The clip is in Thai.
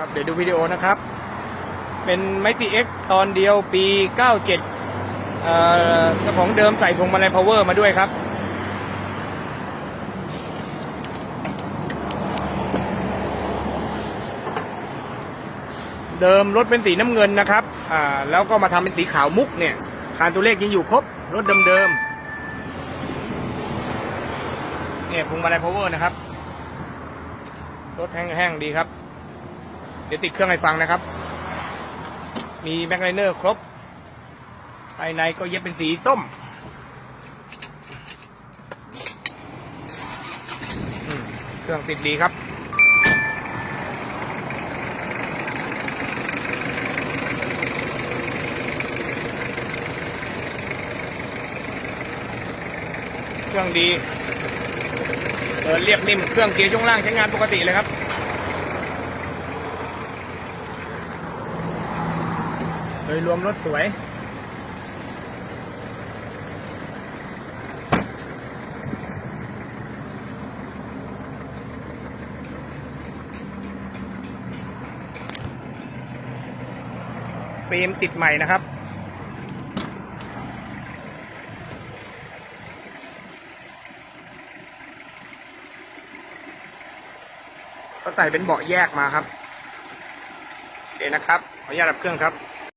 ครับเดี๋ยวดูวิดีโอนะครับ เป็นไมติเอ็กตอนเดียวปี 97เอ่อเจ้ของเดิมใส่พวงมาลัยพาวเวอร์มาด้วยครับเดิมรถเป็นสีน้ำเงินนะครับ อ่า แล้วก็มาทำเป็นสีขาวมุกเนี่ย คานตัวเลขยังอยู่ครบ รถเดิมๆ เนี่ยพวงมาลัยพาวเวอร์นะครับ รถแห้งๆ ดีครับ เดี๋ยวติดเครื่องให้ฟังนะครับ มีแม็กไลเนอร์ครบ ภายในก็เย็บเป็นสีส้มเครื่องติดดีครับเครื่องดีเดินเรียบนิ่ม เครื่องเกียร์ช่วงล่างใช้งานปกติเลยครับ ดยรวมรถสวยฟิล์มติดใหม่นะครับ ก็ใส่เป็นเบาะแยกมาครับโอเคนะครับ ขออนุญาตดับเครื่องครับ